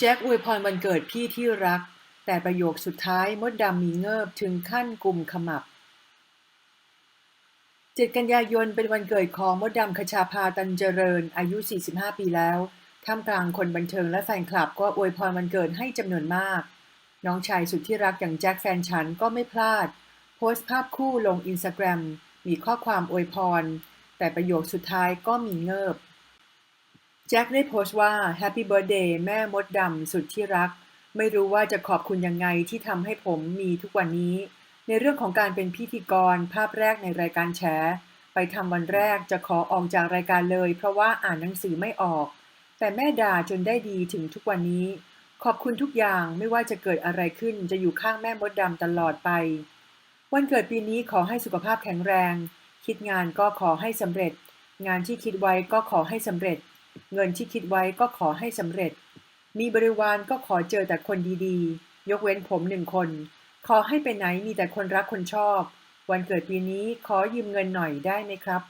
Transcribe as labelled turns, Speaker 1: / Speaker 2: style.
Speaker 1: แจ็คอวยพรวันเกิดพี่ที่รัก แต่ประโยคสุดท้ายมดดำมีเงิบถึงขั้นกลุ่มขมับ 7 กันยายนเป็นวันเกิดของมดดำคชาภาตันเจริญ อายุ 45 ปีแล้วท่ามกลางคนบันเทิงและแฟนคลับก็อวยพรวันเกิดให้จำนวนมาก น้องชายสุดที่รักอย่างแจ็คแฟนฉันก็ไม่พลาด โพสต์ภาพคู่ลงอินสตาแกรมมีข้อความอวยพร แต่ประโยคสุดท้ายก็มีเงิบ จ็คได้โพสต์ว่า Happy Birthday แม่มดดำสุดที่รัก ไม่รู้ว่าจะขอบคุณยังไงที่ทำให้ผมมีทุกวันนี้ ในเรื่องของการเป็นพิธีกรภาพแรกในรายการแฉ ไปทำวันแรกจะขอออกจากรายการเลย เพราะว่าอ่านหนังสือไม่ออก แต่แม่ด่าจนได้ดีถึงทุกวันนี้ ขอบคุณทุกอย่างไม่ว่าจะเกิดอะไรขึ้นจะอยู่ข้างแม่มดดำตลอดไป วันเกิดปีนี้ขอให้สุขภาพแข็งแรง คิดงานก็ขอให้สำเร็จ งานที่คิดไว้ก็ขอให้สำเร็จ เงินที่คิดไว้ก็ขอให้สำเร็จ มีบริวารก็ขอเจอแต่คนดีๆ ยกเว้นผมหนึ่งคน ขอให้ไปไหนมีแต่คนรักคนชอบ วันเกิดปีนี้ขอยืมเงินหน่อยได้ไหมครับ